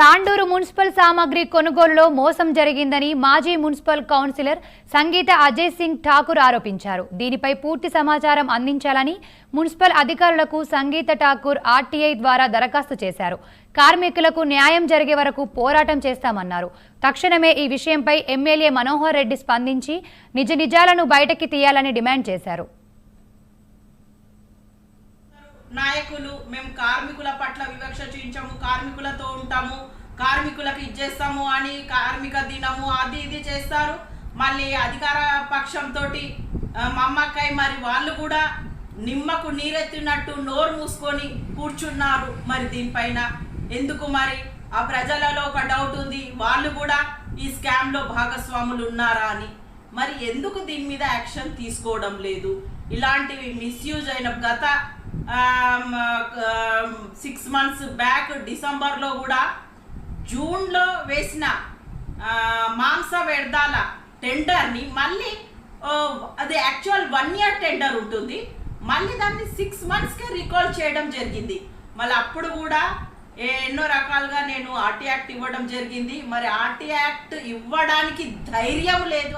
Tandur municipal సామాగ్రి కొనుగోలులో మోసం జరిగిందని మాజీ మున్సిపల్ కౌన్సిలర్ సంగీత అజయ్ సింగ్ ఠాకూర్ ఆరోపించారు. దీనిపై పూర్తి సమాచారం అందించాలని మున్సిపల్ అధికారులకు సంగీత ఠాకూర్ ఆర్టీఐ ద్వారా దరఖాస్తు చేశారు. కార్మికులకు న్యాయం జరిగే వరకు పోరాటం చేస్తామన్నారు. తక్షణమే ఈ విషయంపై ఎమ్మెల్యే మనోహర్ రెడ్డి స్పందించి నిజ నిజాలను బయటకి తీయాలని డిమాండ్ చేశారు. నాయకులు మేము కార్మికుల పట్ల కార్మికులకు ఇచ్చేస్తాము అని కార్మిక దినము అది ఇది చేస్తారు. మళ్ళీ అధికార పక్షంతో మమ్మక్కయ్య మరి వాళ్ళు కూడా నిమ్మకు నీరెత్తినట్టు నోరు మూసుకొని కూర్చున్నారు. మరి దీనిపైన ఎందుకు మరి? ఆ ప్రజలలో ఒక డౌట్ ఉంది. వాళ్ళు కూడా ఈ స్కామ్లో భాగస్వాములు ఉన్నారా అని. మరి ఎందుకు దీని మీద యాక్షన్ తీసుకోవడం లేదు? ఇలాంటివి మిస్యూజ్ అయిన గత సిక్స్ మంత్స్ బ్యాక్ డిసెంబర్లో కూడా జూన్లో వేసిన మాంస వ్యర్థాల టెండర్ని మళ్ళీ అది యాక్చువల్ వన్ ఇయర్ టెండర్ ఉంటుంది. మళ్ళీ దాన్ని సిక్స్ మంత్స్కే రికాల్ చేయడం జరిగింది. మళ్ళీ అప్పుడు కూడా ఎన్నో రకాలుగా నేను ఆర్టీ యాక్ట్ ఇవ్వడం జరిగింది. మరి ఆర్టీ యాక్ట్ ఇవ్వడానికి ధైర్యం లేదు.